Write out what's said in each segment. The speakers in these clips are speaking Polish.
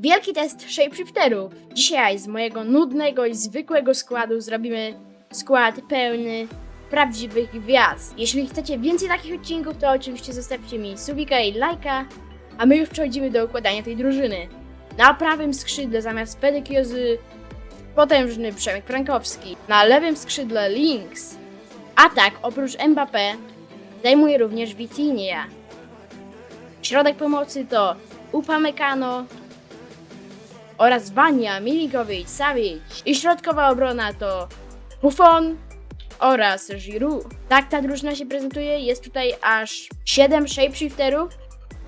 Wielki test shapeshifterów. Dzisiaj z mojego nudnego i zwykłego składu zrobimy skład pełny prawdziwych gwiazd. Jeśli chcecie więcej takich odcinków, to oczywiście zostawcie mi subika i lajka, a my już przechodzimy do układania tej drużyny. Na prawym skrzydle zamiast Pedekiozy potężny Przemek Frankowski. Na lewym skrzydle Links. Atak oprócz Mbappé zajmuje również Vitinia. Środek pomocy to Upamecano oraz Wania, Milikowicz, Savic. I środkowa obrona to Buffon oraz Giroud. Tak ta drużyna się prezentuje. Jest tutaj aż 7 shapeshifterów.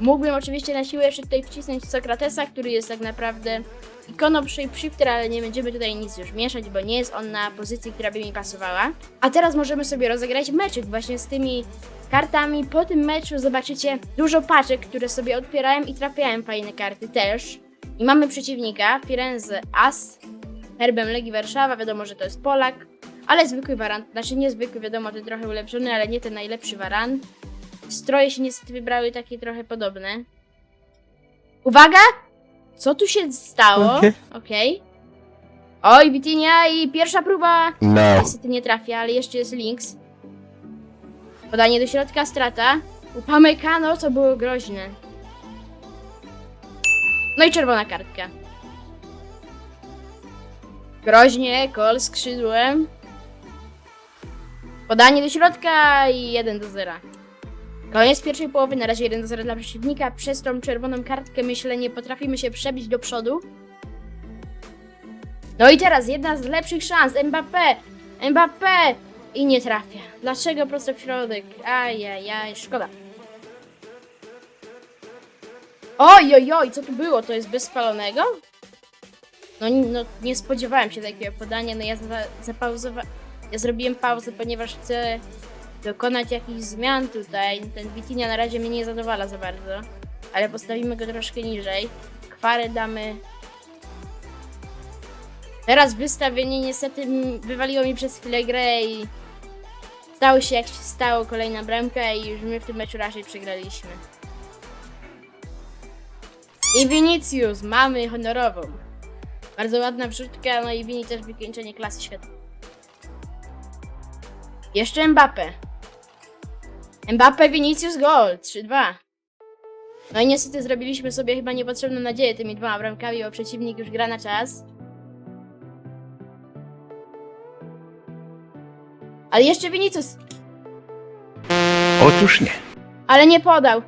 Mógłbym oczywiście na siłę jeszcze tutaj wcisnąć Sokratesa, który jest tak naprawdę ikoną shapeshifter, ale nie będziemy tutaj nic już mieszać, bo nie jest on na pozycji, która by mi pasowała. A teraz możemy sobie rozegrać meczyk właśnie z tymi kartami. Po tym meczu zobaczycie dużo paczek, które sobie otwierałem i trafiałem fajne karty też. I mamy przeciwnika, Firenze As, herbem Legii Warszawa, wiadomo, że to jest Polak, ale zwykły waran, znaczy niezwykły, wiadomo, ten trochę ulepszony, ale nie ten najlepszy waran. Stroje się niestety wybrały takie trochę podobne. Uwaga! Co tu się stało? Okej. Okej. Oj, Witinia i pierwsza próba No. Niestety nie trafia, ale jeszcze jest Links. Podanie do środka, strata. Upamecano, co było groźne. No i czerwona kartka. Groźnie, kol skrzydłem. Podanie do środka i 1 do 0. Koniec pierwszej połowy, na razie 1 do 0 dla przeciwnika. Przez tą czerwoną kartkę myślę nie potrafimy się przebić do przodu. No i teraz jedna z lepszych szans. Mbappé! Mbappé! I nie trafia. Dlaczego prosto w środek? Ajajaj, szkoda. Oj, oj, oj, co tu było? To jest bez spalonego? No, no nie spodziewałem się takiego podania, no ja za, zapauzowa... Ja zrobiłem pauzę, ponieważ chcę dokonać jakichś zmian tutaj. Ten Witinia na razie mnie nie zadowala za bardzo. Ale postawimy go troszkę niżej. Kwarę damy Teraz wystawienie niestety wywaliło mi przez chwilę grę i stało się jak się stało, kolejna bramka i już my w tym meczu raczej przegraliśmy. I Vinicius, mamy honorową. Bardzo ładna wrzutka, no i Vini też wykończenie klasy świata. Jeszcze Mbappe. Mbappe, Vinicius, gol, 3-2. No i niestety zrobiliśmy sobie chyba niepotrzebną nadzieję tymi dwoma bramkami, bo przeciwnik już gra na czas. Ale jeszcze Vinicius. Otóż nie. Ale nie podał.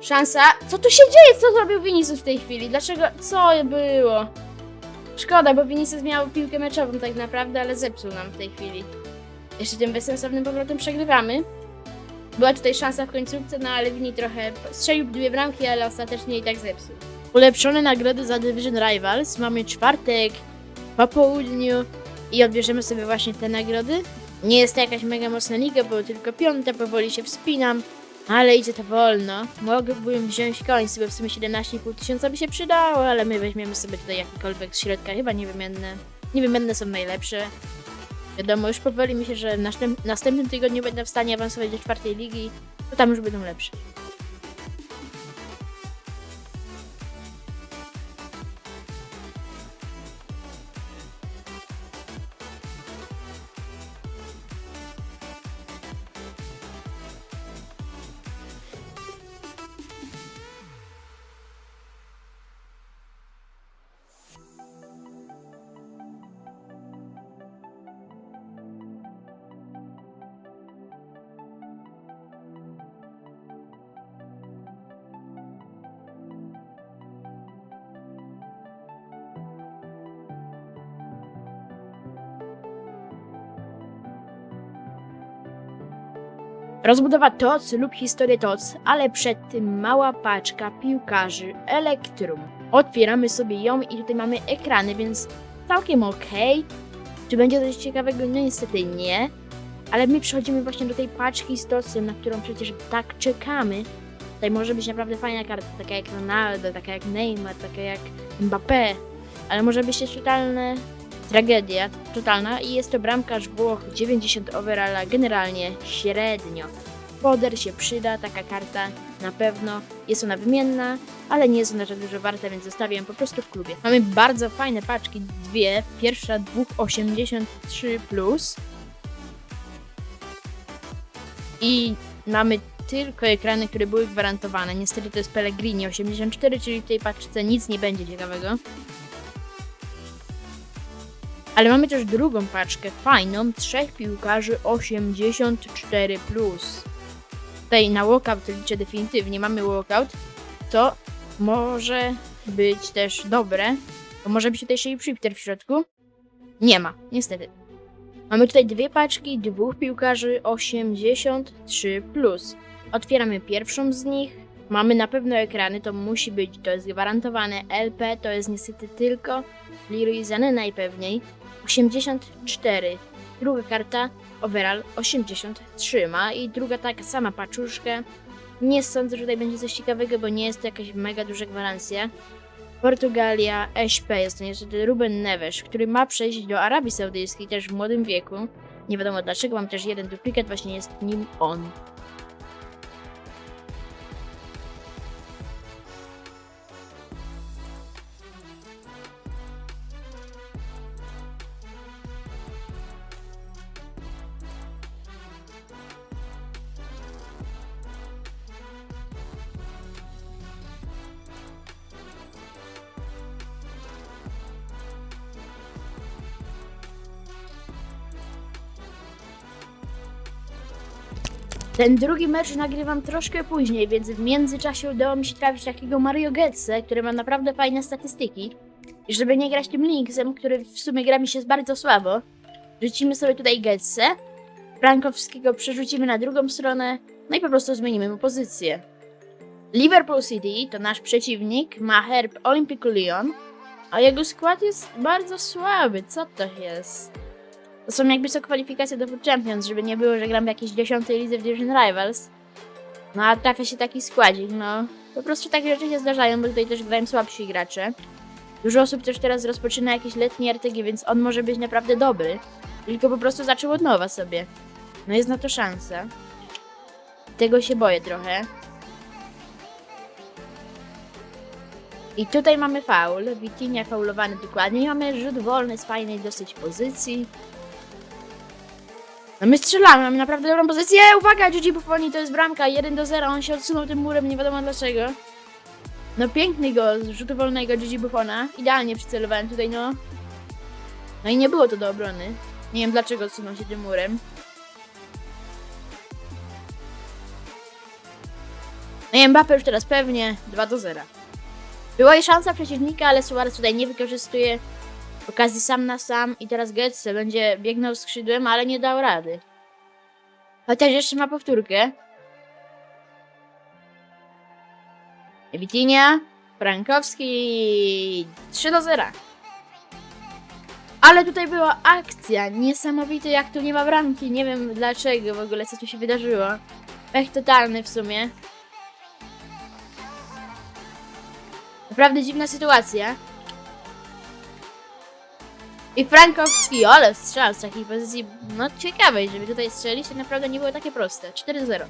Szansa. Co tu się dzieje? Co zrobił Vinicius w tej chwili? Dlaczego? Co było? Szkoda, bo Vinicius miał piłkę meczową tak naprawdę, ale zepsuł nam w tej chwili. Jeszcze tym bezsensownym powrotem przegrywamy. Była tutaj szansa w końcówce, no ale Vini trochę strzelił dwie bramki, ale ostatecznie i tak zepsuł. Ulepszone nagrody za Division Rivals. Mamy czwartek po południu i odbierzemy sobie właśnie te nagrody. Nie jest to jakaś mega mocna liga, bo tylko piąta, powoli się wspinam, ale idzie to wolno. Mogłbym wziąć końce, bo w sumie 17,5 tysiąca by się przydało, ale my weźmiemy sobie tutaj jakikolwiek z środka, chyba niewymienne. Niewymienne są najlepsze. Wiadomo, już powoli myślę, że w następ- następnym tygodniu będę w stanie awansować do czwartej ligi, to tam już będą lepsze. Rozbudowa TOC lub historię TOC, ale przed tym mała paczka piłkarzy Elektrum. Otwieramy sobie ją i tutaj mamy ekrany, więc całkiem ok. Czy będzie coś ciekawego? No niestety nie. Ale my przechodzimy właśnie do tej paczki z TOCem, na którą przecież tak czekamy. Tutaj może być naprawdę fajna karta, taka jak Ronaldo, taka jak Neymar, taka jak Mbappé. Ale może być też totalne tragedia totalna i jest to bramkarz Włoch 90 overalla, generalnie średnio. Poder się przyda, taka karta. na pewno. Jest ona wymienna, ale nie jest ona tak dużo warta, więc zostawię ją po prostu w klubie. Mamy bardzo fajne paczki, dwie. Pierwsza 2,83+. Plus. I mamy tylko ekrany, które były gwarantowane. Niestety to jest Pellegrini 84, czyli w tej paczce nic nie będzie ciekawego. Ale mamy też drugą paczkę, fajną, trzech piłkarzy 84+. Plus. Tutaj na walkout liczę definitywnie, mamy walkout, to może być też dobre, bo może być tutaj Shape Shifter w środku. Nie ma, niestety. Mamy tutaj dwie paczki, dwóch piłkarzy 83+. Plus. Otwieramy pierwszą z nich. Mamy na pewno ekrany, to musi być, to jest gwarantowane. LP to jest niestety tylko Sané najpewniej. 84. Druga karta, overall 83 ma i druga taka sama paczuszka. Nie sądzę, że tutaj będzie coś ciekawego, bo nie jest to jakaś mega duża gwarancja. Portugalia, SP jest to niestety Ruben Neves, który ma przejść do Arabii Saudyjskiej też w młodym wieku. Nie wiadomo dlaczego, mam też jeden duplikat, właśnie jest nim on. Ten drugi mecz nagrywam troszkę później, więc w międzyczasie udało mi się trafić takiego Mario Götze, który ma naprawdę fajne statystyki. I żeby nie grać tym Linksem, który w sumie gra mi się bardzo słabo, rzucimy sobie tutaj Götze, Frankowskiego przerzucimy na drugą stronę, no i po prostu zmienimy mu pozycję. Liverpool City to nasz przeciwnik, ma herb Olympique Lyon, a jego skład jest bardzo słaby. Co to jest? Są jakby co kwalifikacje do Food Champions, żeby nie było, że gram w jakiejś dziesiątej lidze w Division Rivals. No a trafia się taki składzik, no. Po prostu takie rzeczy się zdarzają, bo tutaj też grają słabsi gracze. Dużo osób też teraz rozpoczyna jakieś letnie RPG, więc on może być naprawdę dobry. Tylko po prostu zaczął od nowa sobie. No jest na to szansa. Tego się boję trochę. I tutaj mamy faul. Witinia faulowany dokładnie. I mamy rzut wolny z fajnej dosyć pozycji. No my strzelamy, mamy naprawdę dobrą pozycję. Uwaga, Gigi Buffoni to jest bramka. 1 do 0. On się odsunął tym murem, nie wiadomo dlaczego. No piękny gol z rzutu wolnego Gigi Buffona. Idealnie przycelowałem tutaj, no. No i nie było to do obrony. Nie wiem dlaczego odsunął się tym murem. No i Mbappe już teraz pewnie 2 do 0. Była i szansa przeciwnika, ale Suarez tutaj nie wykorzystuje okazji sam na sam i teraz Götze będzie biegnął skrzydłem, ale nie dał rady. Chociaż jeszcze ma powtórkę. Witinia, Frankowski 3 do 0. Ale tutaj była akcja, niesamowite jak tu nie ma bramki, nie wiem dlaczego w ogóle, co tu się wydarzyło. Pech totalny w sumie. Naprawdę dziwna sytuacja. I Frankowski, ale strzał z takiej pozycji, no ciekawej, żeby tutaj strzelić, to naprawdę nie było takie proste. 4-0.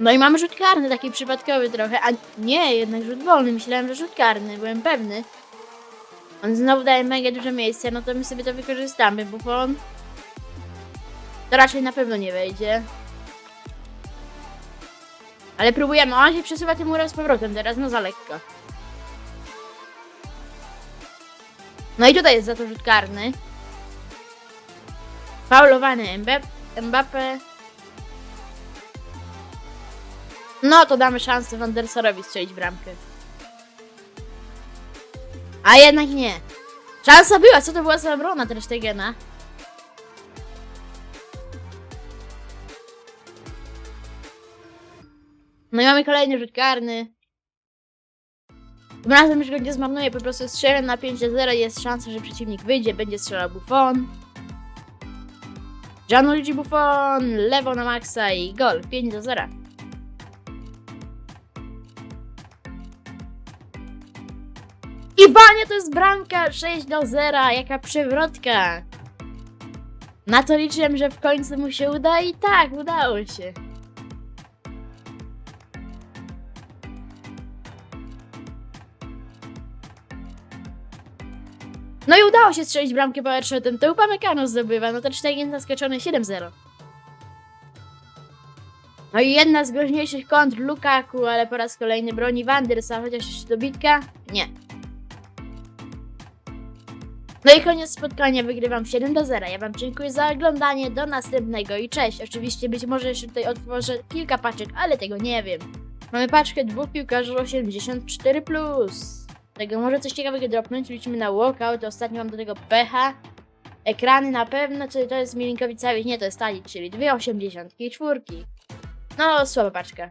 No i mamy rzut karny, taki przypadkowy trochę, a nie, jednak rzut wolny, myślałem, że rzut karny, byłem pewny. On znowu daje mega dużo miejsca, no to my sobie to wykorzystamy, bo on to raczej na pewno nie wejdzie. Ale próbujemy. On się przesuwa tym murem z powrotem teraz, no za lekko. No i tutaj jest za to rzut karny. Faulowany Mbappe. No to damy szansę Van der Sarowi strzelić bramkę. A jednak nie. Szansa była, co to była za obrona Tegena? No i mamy kolejny rzut karny. Tym razem już go nie zmarnuję, po prostu strzelę na 5-0, jest szansa, że przeciwnik wyjdzie, będzie strzelał Buffon. Gianluigi Buffon, lewo na maksa i gol, 5-0. Iwanie to jest bramka 6 do 0, jaka przewrotka. Na to liczyłem, że w końcu mu się uda i tak, udało się. No i udało się strzelić bramkę powershotem, to Upamecano zdobywa, no to 4 zaskoczony 7-0. No i jedna z groźniejszych kontr Lukaku, ale po raz kolejny broni Wandersa, chociaż jeszcze dobitka? Nie. No i koniec spotkania, wygrywam 7 do 0. Ja wam dziękuję za oglądanie, do następnego i cześć. Oczywiście być może jeszcze tutaj otworzę kilka paczek, ale tego nie wiem. Mamy paczkę dwóch piłkarzy 84+. Plus. Tego może coś ciekawego dropnąć, liczymy na walkout, ostatnio mam do tego pecha. Ekrany na pewno, czy to jest Milinkowic cały? Nie, to jest Tali, czyli dwie 80 i czwórki. No, słaba paczka.